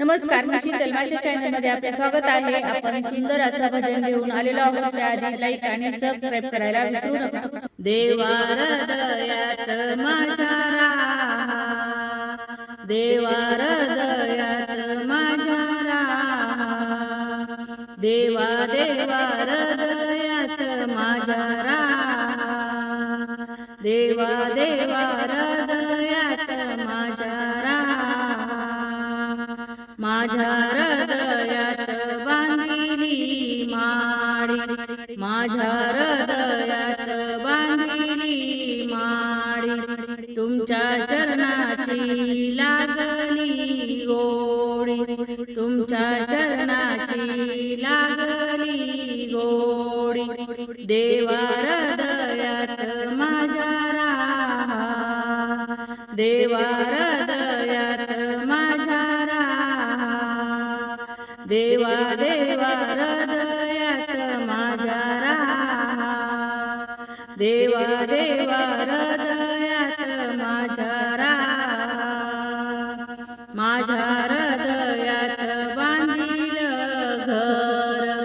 नमस्कार मी शीतल माझ्या चॅनलमध्ये आपले स्वागत आहे. आपण सुंदर असं भजन घेऊन आलेलो आहोत. त्याआधी लाईक आणि सबस्क्राईब करायला विसरू नका. देवा हृदयात माझ्या राहा. देवा हृदयात माझ्या राहा. देवा देवा हृदयात माझ्या राहा. देवा माझ्या हृदयात बांधिली माडी माझ्या हृदयात बांधिली माडी तुमच्या चरणाची लागली गोडी तुमच्या चरणाची लागली गोडी देवा हृदयात माझ्या राहा देवा हृदयात देवा देवा हृदयात माझ्या राहा. देवा देवा हृदयात माझ्या राहा. माझ्या हृदयात बांधील घर.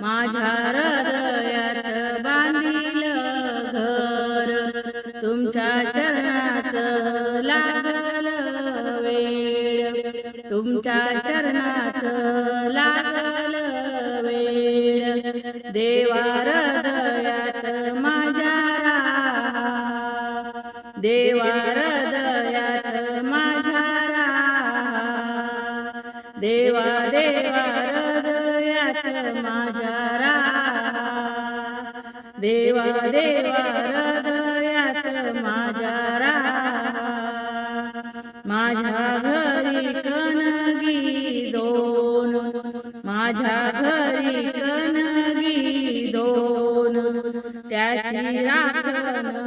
माझ्या हृदयात बांधील घर. तुमच्या चरणाचं लागल वेळ. तुमच्या देवा हृदयात माझ्या देवा देवा हृदयात माझ्या देवा देवा हृदयात माझ्या माझ्या घरी कनगी दोन माझ्या घरी कनगी दोन त्याची राखण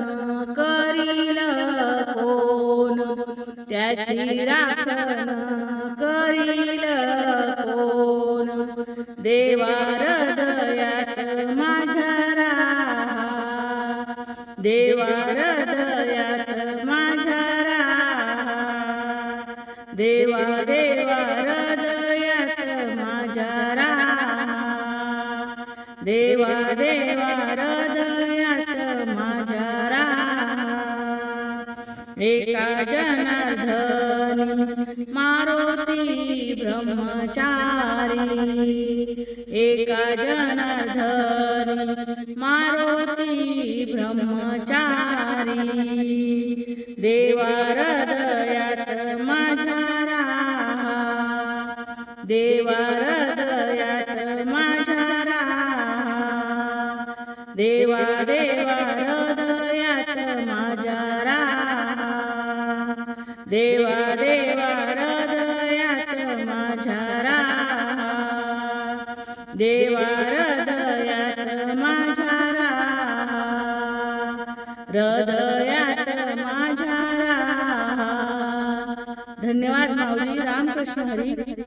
त्याची राखण करील कोण? देवा हृदयात माझ्या राहा. देवा हृदयात माझ्या राहा. देवा देवा हृदयात माझ्या राहा. देवा देवा हृदयात एका जनार्दनी मारुती ब्रह्मचारी। एका जनार्दनी मारुती ब्रह्मचारी। देवा हृदयात माझ्या राहा देवा हृदयात माझ्या देवा देवा हृदयात माझ्या देवा देवा हृदयात माझ्या देवा हृदयात माझ्या हृदयात माझ्या धन्यवाद माऊली. रामकृष्ण हरी.